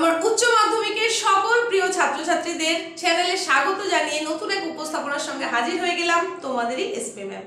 আমার উচ্চ মাধ্যমিকের সকল প্রিয় ছাত্রছাত্রীদের চ্যানেলে স্বাগত জানিয়ে নতুন এক উপস্থাপনার সঙ্গে হাজির হয়ে গেলাম তোমাদেরই এসপি ম্যাম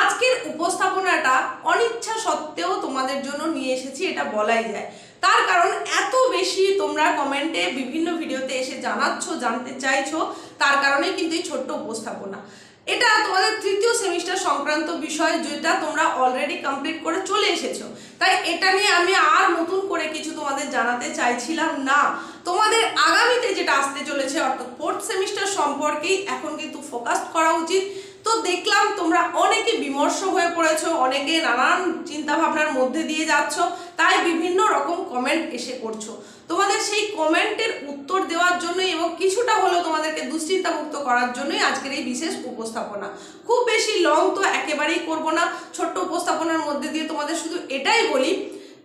আজকের উপস্থাপনাটা অনিচ্ছা সত্ত্বেও তোমাদের জন্য নিয়ে এসেছি, এটা বলাই যায়। তার কারণ এত বেশি তোমরা কমেন্টে বিভিন্ন ভিডিওতে এসে জানাচ্ছ, জানতে চাইছো, তার কারণে কিন্তু এই ছোট্ট উপস্থাপনা। এটা তোমাদের তৃতীয় সেমিস্টার সংক্রান্ত বিষয় যেটা তোমরা অলরেডি কমপ্লিট করে চলে এসেছ। তাই এটা নিয়ে আমি আর নতুন করে কিছু তোমাদের জানাতে চাইছিলাম না। তোমাদের আগামীতে যেটা আসতে চলেছে, অর্থাৎ ফোর্থ সেমিস্টার সম্পর্কেই এখন কিন্তু ফোকাস করা উচিত। তো দেখলাম তোমরা অনেকে বিমর্ষ হয়ে পড়েছো, অনেকে নানান চিন্তাভাবনার মধ্যে দিয়ে যাচ্ছ, তাই বিভিন্ন রকম কমেন্ট এসে করছ তোমাদের সেই কমেন্টের উত্তর দেওয়ার জন্যই এবং কিছুটা হলেও তোমাদেরকে দুশ্চিন্তা মুক্ত করার জন্যই আজকের এই বিশেষ উপস্থাপনা। খুব বেশি লং তো একেবারেই করব না, ছোট্ট উপস্থাপনার মধ্যে দিয়ে তোমাদের শুধু এটাই বলি,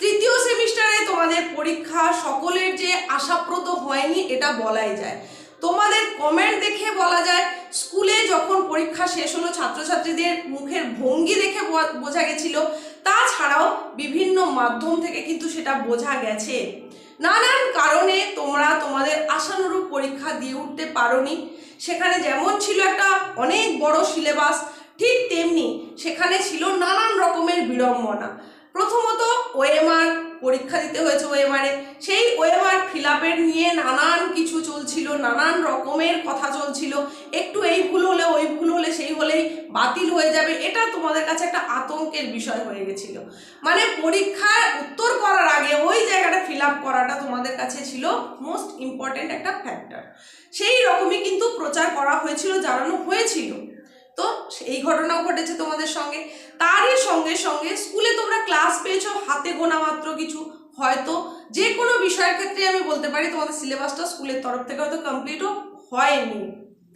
তৃতীয় সেমিস্টারে তোমাদের পরীক্ষা সকলের যে আশাপ্রদ হয়নি এটা বলাই যায়। তোমাদের কমেন্ট দেখে বলা যায়, স্কুলে যখন পরীক্ষা শেষ হলো, ছাত্রছাত্রীদের মুখের ভঙ্গি দেখে বোঝা গেছিল, তাছাড়াও বিভিন্ন মাধ্যম থেকে কিন্তু সেটা বোঝা গেছে। নানান কারণে তোমরা তোমাদের আশানুরূপ পরীক্ষা দিয়ে উঠতে পারোনি। সেখানে যেমন ছিল একটা অনেক বড় সিলেবাস, ঠিক তেমনি সেখানে ছিল নানান রকমের বিড়ম্বনা। প্রথমত ওএমআর পরীক্ষা দিতে হয়েছে ওএমআরে সেই আপের নিয়ে নানান কিছু চলছিল, নানান রকমের কথা চলছিল। একটু এই ভুল হলে, ওই ভুল হলে, সেই হলেই বাতিল হয়ে যাবে, এটা তোমাদের কাছে একটা আতঙ্কের বিষয় হয়ে গেছিল। মানে পরীক্ষার উত্তর করার আগে ওই জায়গাটা ফিল আপ করাটা তোমাদের কাছে ছিল মোস্ট ইম্পর্ট্যান্ট একটা ফ্যাক্টর সেই রকমই কিন্তু প্রচার করা হয়েছিল, জানানো হয়েছিল। তো এই ঘটনাও ঘটেছে তোমাদের সঙ্গে। তারই সঙ্গে সঙ্গে স্কুলে তোমরা ক্লাস পেয়েছ, হাতে গোনা মাত্র কিছু। হয়তো যে কোনো বিষয়ের ক্ষেত্রে আমি বলতে পারি তোমাদের সিলেবাসটা স্কুলের তরফ থেকে হয়তো কমপ্লিটও হয়নি।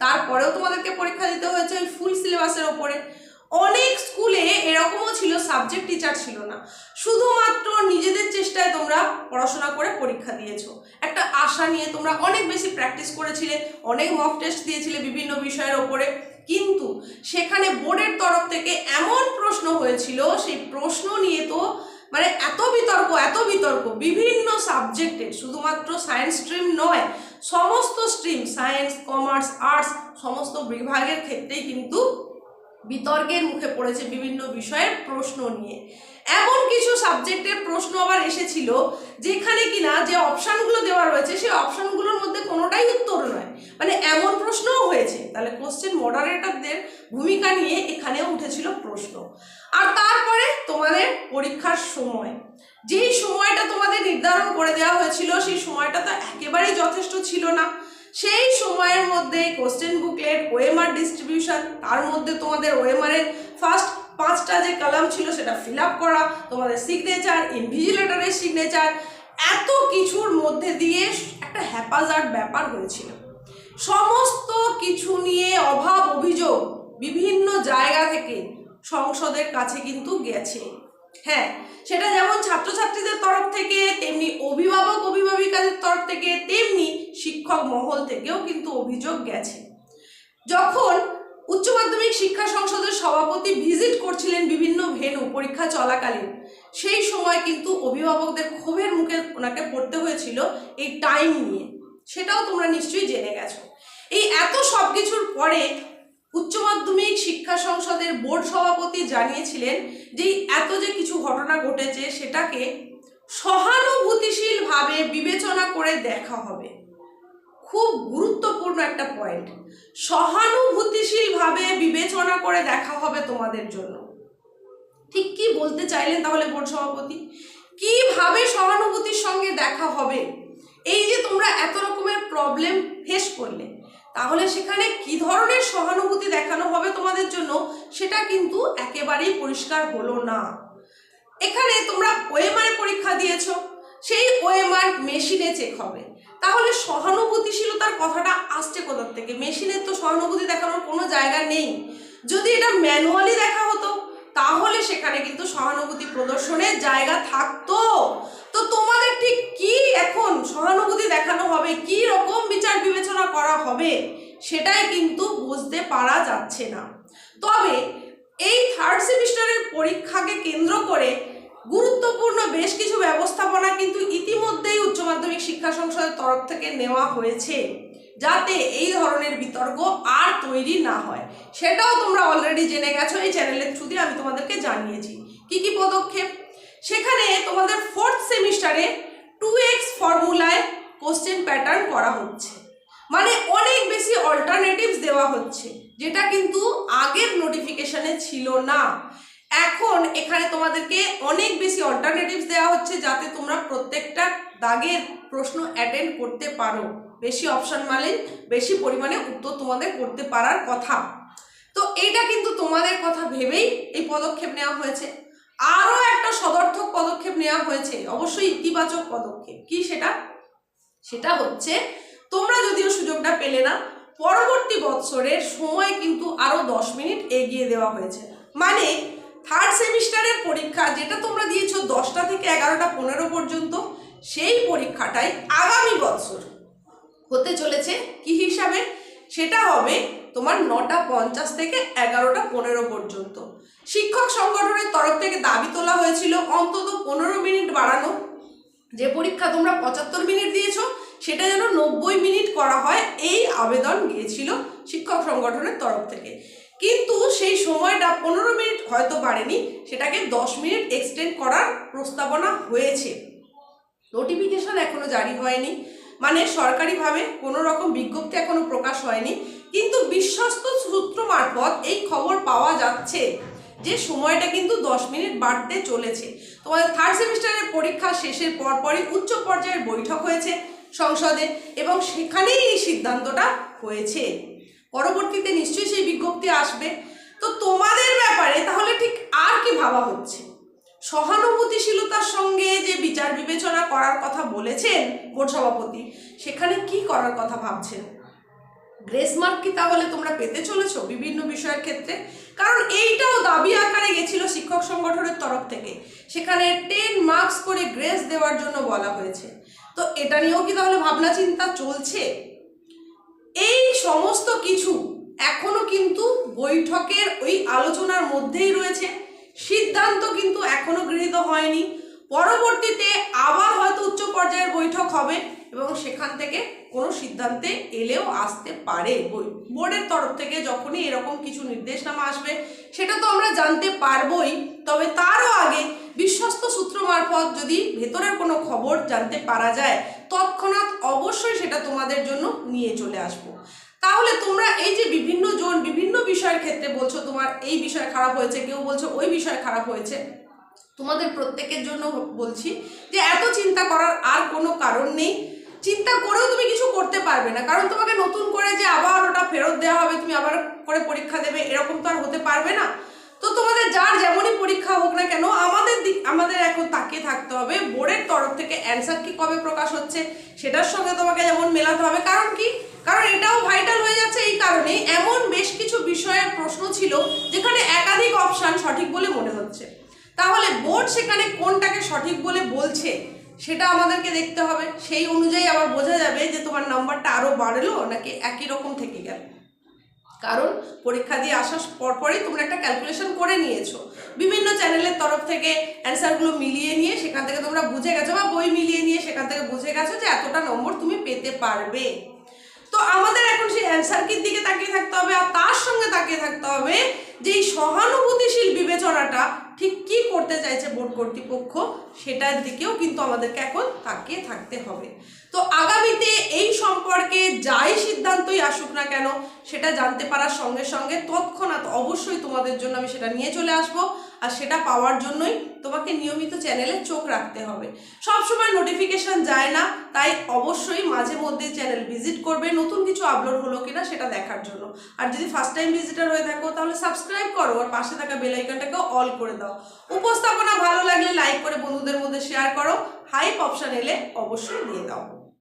তারপরেও তোমাদেরকে পরীক্ষা দিতে হয়েছে ওই ফুল সিলেবাসের ওপরে। অনেক স্কুলে এরকমও ছিল সাবজেক্ট টিচার ছিল না। শুধুমাত্র নিজেদের চেষ্টায় তোমরা পড়াশোনা করে পরীক্ষা দিয়েছ। একটা আশা নিয়ে তোমরা অনেক বেশি প্র্যাকটিস করেছিলে, অনেক মক টেস্ট দিয়েছিলে বিভিন্ন বিষয়ের ওপরে। কিন্তু সেখানে বোর্ডের তরফ থেকে এমন প্রশ্ন হয়েছিল, সেই প্রশ্ন নিয়ে তো মানে এত বিতর্ক এত বিতর্ক, বিভিন্ন সাবজেক্টে, শুধুমাত্র সায়েন্স স্ট্রিম নয়, সমস্ত স্ট্রিম সায়েন্স কমার্স আর্টস সমস্ত বিভাগের ক্ষেত্রেই কিন্তু বিতর্কের মুখে পড়েছে বিভিন্ন বিষয়ের প্রশ্ন নিয়ে। এমন কিছু সাবজেক্টের প্রশ্ন আবার এসেছিল, যেখানে কিনা যে অপশানগুলো দেওয়া রয়েছে, সেই অপশানগুলোর মধ্যে কোনোটাই উত্তর নয়। মানে এমন প্রশ্নও হয়েছে। তাহলে কোশ্চেন মডারেটরদের ভূমিকা নিয়ে এখানেও উঠেছিল প্রশ্ন। আর তারপরে তোমাদের পরীক্ষার সময়। যেই সময়টা তোমাদের নির্ধারণ করে দেওয়া হয়েছিল, সেই সময়টা তো একেবারেই যথেষ্ট ছিল না। সেই সময়ের মধ্যে কোশ্চেন বুকলেট ওএমআর ডিস্ট্রিবিউশন তার মধ্যে তোমাদের ওএমআরের ফার্স্ট পাঁচটা যে কলাম ছিল, সেটা ফিল করা, তোমাদের সিগনেচার ইনভিজিলেটরের সিগনেচার এত কিছুর মধ্যে দিয়ে একটা হ্যাপাজার্ড ব্যাপার হয়েছিল। সমস্ত কিছু নিয়ে অভাব অভিযোগ বিভিন্ন জায়গা থেকে সংসদের কাছে কিন্তু গেছে। হ্যাঁ সেটা যেমন ছাত্রছাত্রীদের তরফ থেকে, তেমনি অভিভাবক, অভিভাবিকাদের তরফ থেকে, তেমনি শিক্ষক মহল থেকেও কিন্তু অভিযোগ গেছে। যখন উচ্চ মাধ্যমিক শিক্ষা সংসদের সভাপতি ভিজিট করছিলেন বিভিন্ন ভেনু পরীক্ষা চলাকালীন, সেই সময় কিন্তু অভিভাবকদের ক্ষোভের মুখে ওনাকে পড়তে হয়েছিল এই টাইম নিয়ে। সেটাও তোমরা নিশ্চয়ই জেনে গেছো। এই এত সব কিছুর পরে উচ্চ মাধ্যমিক শিক্ষা সংসদের বোর্ড সভাপতি জানিয়েছিলেন যে এত যে কিছু ঘটনা ঘটেছে সেটাকে সহানুভূতিশীলভাবে বিবেচনা করে দেখা হবে। খুব গুরুত্বপূর্ণ একটা পয়েন্ট সহানুভূতিশীলভাবে বিবেচনা করে দেখা হবে তোমাদের জন্য। ঠিক কি বলতে চাইলেন তাহলে বোর্ড সভাপতি? কীভাবে সহানুভূতির সঙ্গে দেখা হবে? এই যে তোমরা এত রকমের প্রবলেম ফেস করলে। তাহলে সেখানে কি ধরনের সহানুভূতি দেখানো হবে তোমাদের জন্য সেটা কিন্তু একেবারেই পরিষ্কার হলো না। এখানে তোমরা ওএমআর পরীক্ষা দিয়েছ, সেই ওএমআর মেশিনে চেক হবে। তাহলে সহানুভূতিশীলতার কথাটা আসছে কোথার থেকে? মেশিনের তো সহানুভূতি দেখানোর কোনো জায়গা নেই। যদি এটা ম্যানুয়ালি দেখা হতো, তাহলে সেখানে কিন্তু সহানুভূতি প্রদর্শনের জায়গা থাকতো। তো তোমাদের ঠিক কি এখন সহানুভূতি দেখানো হবে কি রকম বিচার বিবেচনা করা হবে, সেটাই কিন্তু বুঝতে পারা যাচ্ছে না। তবে এই থার্ড সেমিস্টারের পরীক্ষাকে কেন্দ্র করে গুরুত্বপূর্ণ বেশ কিছু ব্যবস্থাপনা কিন্তু ইতিমধ্যেই উচ্চ মাধ্যমিক শিক্ষা সংসদের তরফ থেকে নেওয়া হয়েছে, যাতে এই ধরনের বিতর্ক আর তৈরি না হয়। সেটাও তোমরা অলরেডি জেনে গেছো এই চ্যানেলের থ্রু দিয়ে আমি তোমাদেরকে জানিয়েছি। কি কি পদক্ষেপ? সেখানে তোমাদের ফোর্থ সেমিস্টারে টু এক্স ফর্মুলায় কোশ্চেন প্যাটার্ন করা হচ্ছে। মানে অনেক বেশি অল্টারনেটিভস দেওয়া হচ্ছে, যেটা কিন্তু আগের নোটিফিকেশনে ছিল না। এখন এখানে তোমাদেরকে অনেক বেশি অল্টারনেটিভস দেওয়া হচ্ছে যাতে তোমরা প্রত্যেকটা দাগের প্রশ্ন অ্যাটেন্ড করতে পারো। বেশি অপশান মানে বেশি পরিমাণে উত্তর তোমাদের করতে পারার কথা। তো এইটা কিন্তু তোমাদের কথা ভেবেই এই পদক্ষেপ নেওয়া হয়েছে। আরও একটা সদর্থক পদক্ষেপ নেওয়া হয়েছে, অবশ্যই ইতিবাচক পদক্ষেপ। কি সেটা? সেটা হচ্ছে তোমরা যদিও সুযোগটা পেলে না, পরবর্তী বৎসরের সময় কিন্তু আরও দশ মিনিট এগিয়ে দেওয়া হয়েছে। মানে থার্ড সেমিস্টারের পরীক্ষা যেটা তোমরা দিয়েছ দশটা থেকে এগারোটা পনেরো পর্যন্ত, সেই পরীক্ষাটাই আগামী বছর হতে চলেছে। কি হিসাবে? সেটা হবে তোমার নটা পঞ্চাশ থেকে এগারোটা পনেরো পর্যন্ত। শিক্ষক সংগঠনের তরফ থেকে দাবি তোলা হয়েছিল, অন্তত পনেরো মিনিট বাড়ানো। যে পরীক্ষা তোমরা পঁচাত্তর মিনিট দিয়েছ সেটা যেন নব্বই মিনিট করা হয়, এই আবেদন গিয়েছিল শিক্ষক সংগঠনের তরফ থেকে। কিন্তু সেই সময়টা পনেরো মিনিট হয়তো বাড়েনি, সেটাকে দশ মিনিট এক্সটেন্ড করার প্রস্তাবনা হয়েছে। নোটিফিকেশন এখনও জারি হয়নি। মানে সরকারিভাবে কোনো রকম বিজ্ঞপ্তি এখনও প্রকাশ হয়নি। কিন্তু বিশ্বস্ত সূত্র মারফত এই খবর পাওয়া যাচ্ছে যে সময়টা কিন্তু দশ মিনিট বাড়তে চলেছে। তোমাদের থার্ড সেমিস্টারের পরীক্ষা শেষের পরপরই উচ্চ পর্যায়ের বৈঠক হয়েছে। সংসদে এবং সেখানেই এই সিদ্ধান্তটা হয়েছে। পরবর্তীতে নিশ্চয়ই সেই বিজ্ঞপ্তি আসবে। তো তোমাদের ব্যাপারে তাহলে ঠিক আর কি ভাবা হচ্ছে? সহানুভূতিশীলতার সঙ্গে যে বিচার বিবেচনা করার কথা বলেছেন বোর্ড সভাপতি, সেখানে কি করার কথা ভাবছেন? গ্রেস মার্ক কি তাহলে তোমরা পেতে চলেছো বিভিন্ন বিষয়ের ক্ষেত্রে? কারণ এইটাও দাবি আকারে গেছিল শিক্ষক সংগঠনের তরফ থেকে। সেখানে টেন মার্কস করে গ্রেস দেওয়ার জন্য বলা হয়েছে। তো এটা নিয়েও কি তাহলে ভাবনা চিন্তা চলছে? এই সমস্ত কিছু এখনও কিন্তু বৈঠকের ওই আলোচনার মধ্যেই রয়েছে। সিদ্ধান্ত কিন্তু এখনও গৃহীত হয়নি। পরবর্তীতে আবার হয়তো উচ্চ পর্যায়ের বৈঠক হবে এবং সেখান থেকে কোনো সিদ্ধান্তে এলেও আসতে পারে। বোর্ডের তরফ থেকে যখনই এরকম কিছু নির্দেশনামা আসবে, সেটা তো আমরা জানতে পারবই। তবে তারও আগে বিশ্বস্ত সূত্র মারফত যদি ভেতরের কোনো খবর জানতে পারা যায়, তৎক্ষণাৎ অবশ্যই সেটা তোমাদের জন্য নিয়ে চলে আসব। তাহলে তোমরা এই যে বিভিন্ন জন, বিভিন্ন বিষয়ের ক্ষেত্রে বলছো তোমার এই বিষয় খারাপ হয়েছে, কেউ বলছো ওই বিষয় খারাপ হয়েছে তোমাদের প্রত্যেকের জন্য বলছি যে এত চিন্তা করার আর কোনো কারণ নেই। চিন্তা করেও তুমি কিছু করতে পারবে না। কারণ তোমাকে নতুন করে যে আবার ওটা ফেরত দেওয়া হবে, তুমি আবার করে পরীক্ষা দেবে, এরকম তো আর হতে পারবে না। তো তোমাদের যার যেমনই পরীক্ষা হোক না কেন, আমাদের দিক, আমাদের এখন তাকিয়ে থাকতে হবে। বোর্ডের তরফ থেকে অ্যান্সার কি কবে প্রকাশ হচ্ছে, সেটার সঙ্গে তোমাকে যেমন মেলাতে হবে। কারণ কি? কারণ এটাও ভাইটাল হয়ে যাচ্ছে এই কারণে এমন বেশ কিছু বিষয়ের প্রশ্ন ছিল, যেখানে একাধিক অপশান সঠিক বলে মনে হচ্ছে। তাহলে বোর্ড সেখানে কোনটাকে সঠিক বলে বলছে, সেটা আমাদেরকে দেখতে হবে। সেই অনুযায়ী আবার বোঝা যাবে যে তোমার নাম্বারটা আরও বাড়লো নাকি একই রকম থেকে গেল। কারণ পরীক্ষা দিয়ে আসার পরপরই তোমরা একটা ক্যালকুলেশন করে নিয়েছো। বিভিন্ন চ্যানেলের তরফ থেকে অ্যান্সারগুলো মিলিয়ে নিয়ে সেখান থেকে তোমরা বুঝে গেছো বা বই মিলিয়ে নিয়ে সেখান থেকে বুঝে গেছো যে এতটা নম্বর তুমি পেতে পারবে। তো আমাদের এখন সেই অ্যান্সার কির দিকে তাকিয়ে থাকতে হবে আর তার সঙ্গে তাকিয়ে থাকতে হবে যে এই সহানুভূতিশীল বিবেচনাটা ঠিক কি করতে চাইছে বোর্ড কর্তৃপক্ষ, সেটার দিকেও কিন্তু আমাদেরকে এখন তাকিয়ে থাকতে হবে। তো আগামীতে এই সম্পর্কে যাই সিদ্ধান্তই আসুক না কেন, সেটা জানতে পারার সঙ্গে সঙ্গে তৎক্ষণাৎ অবশ্যই তোমাদের জন্য আমি সেটা নিয়ে চলে আসব। আর সেটা পাওয়ার জন্যই তোমাকে নিয়মিত চ্যানেলে চোখ রাখতে হবে। সব সময় নোটিফিকেশন যায় না, তাই অবশ্যই মাঝে মধ্যে চ্যানেল ভিজিট করবে, নতুন কিছু আপলোড হলো কিনা সেটা দেখার জন্য। আর যদি ফার্স্ট টাইম ভিজিটার হয়ে থাকো, তাহলে সাবস্ক্রাইব করো আর পাশে থাকা বেল আইকনটাকে অল করে দাও। উপস্থাপনা ভালো লাগলে লাইক করে বন্ধুদের মধ্যে শেয়ার করো। হাইপ অপশন এলে অবশ্যই দিয়ে দাও।